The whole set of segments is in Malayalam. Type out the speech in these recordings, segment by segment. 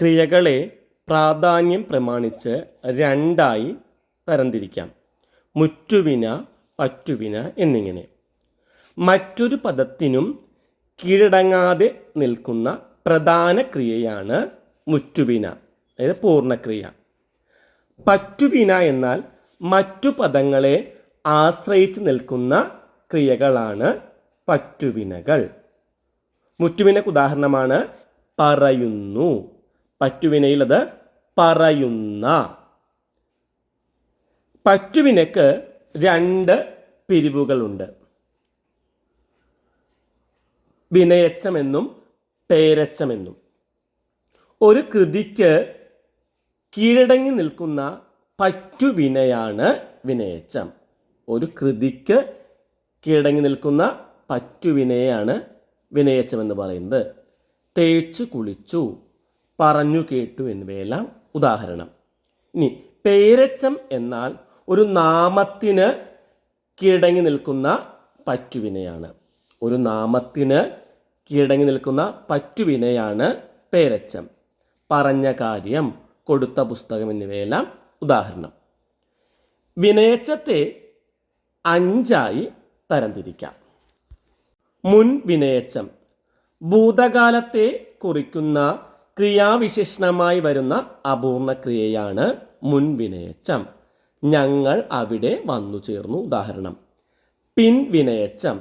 ക്രിയകളെ പ്രാധാന്യം പ്രമാണിച്ച് രണ്ടായി തരംതിരിക്കാം. മുറ്റുവിന പറ്റുവിന എന്നിങ്ങനെ. മറ്റൊരു പദത്തിനും കീഴടങ്ങാതെ നിൽക്കുന്ന പ്രധാന ക്രിയയാണ് മുറ്റുവിന അതായത് പൂർണക്രിയ. പറ്റുവിന എന്നാൽ മറ്റു പദങ്ങളെ ആശ്രയിച്ച് നിൽക്കുന്ന ക്രിയകളാണ് പറ്റുവിനകൾ. മുറ്റുവിനക്ക് ഉദാഹരണമാണ് പറയുന്നു. പറ്റുവിനയിൽ അത് പറയുന്ന. പറ്റുവിനക്ക് രണ്ട് പിരിവുകളുണ്ട്. വിനയച്ചമെന്നും പേരച്ചമെന്നും. ഒരു കൃതിക്ക് കീഴടങ്ങി നിൽക്കുന്ന പറ്റുവിനയാണ് വിനയച്ചം. ഒരു കൃതിക്ക് കീഴടങ്ങി നിൽക്കുന്ന പറ്റുവിനയാണ് വിനയച്ചം എന്ന് പറയുന്നത്. തേച്ചു കുളിച്ചു. പറഞ്ഞു കേട്ടു എന്നിവയെല്ലാം ഉദാഹരണം. ഇനി പേരച്ചം എന്നാൽ ഒരു നാമത്തിന് കീഴടങ്ങി നിൽക്കുന്ന പറ്റുവിനയാണ്. ഒരു നാമത്തിന് കീഴടങ്ങി നിൽക്കുന്ന പറ്റുവിനയാണ് പേരച്ചം. പറഞ്ഞ കാര്യം കൊടുത്ത പുസ്തകം എന്നിവയെല്ലാം ഉദാഹരണം. വിനയച്ചത്തെ അഞ്ചായി തരംതിരിക്കാം. മുൻ വിനയച്ചം ഭൂതകാലത്തെ കുറിക്കുന്ന ക്രിയാവിശേഷണമായി വരുന്ന അപൂർണ ക്രിയയാണ് മുൻവിനയച്ചം. ഞങ്ങൾ അവിടെ വന്നു ചേർന്നു. ഉദാഹരണം പിൻവിനയച്ചം.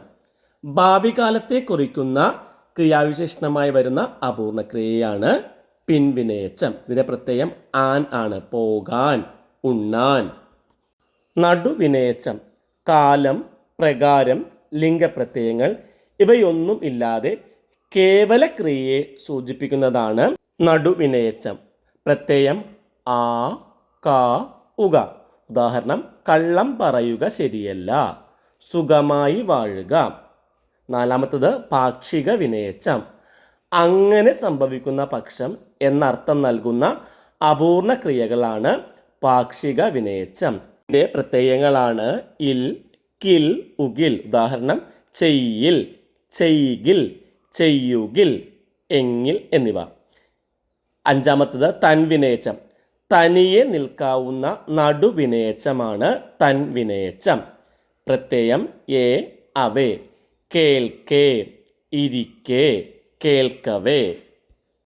ഭാവികാലത്തെ ഭാവി കാലത്തെ കുറിക്കുന്ന ക്രിയാവിശേഷണമായി വരുന്ന അപൂർണ ക്രിയയാണ് പിൻവിനയച്ചം. ഇതിന്റെ പ്രത്യയം ആൻ ആണ്. പോകാൻ ഉണ്ണാൻ. നടുവിനയച്ചം കാലം പ്രകാരം ലിംഗപ്രത്യയങ്ങൾ ഇവയൊന്നും ഇല്ലാതെ കേവല ക്രിയയെ സൂചിപ്പിക്കുന്നതാണ് നടുവിനയച്ചം. പ്രത്യയം ആ കാ ഉക ഉദാഹരണം കള്ളം പറയുക ശരിയല്ല. സുഖമായി വാഴുക. നാലാമത്തത് പാക്ഷിക വിനയച്ചം. അങ്ങനെ സംഭവിക്കുന്ന പക്ഷം എന്നർത്ഥം നൽകുന്ന അപൂർണ ക്രിയകളാണ് പാക്ഷിക വിനയച്ചം. ഇതിന്റെ പ്രത്യയങ്ങളാണ് ഇൽ കിൽ ഉകിൽ. ഉദാഹരണം ചെയ്യിൽ ചെയ്യുകിൽ ചെയ്യുകിൽ എങ്ങിൽ എന്നിവ. അഞ്ചാമത്തത് തൻവിനേച്ചം തനിയെ നിൽക്കാവുന്ന നടുവിനേച്ചമാണ് തൻവിനേച്ചം പ്രത്യയം എ അവേ. കേൾക്കേ ഇരിക്കേ കേൾക്കവേ.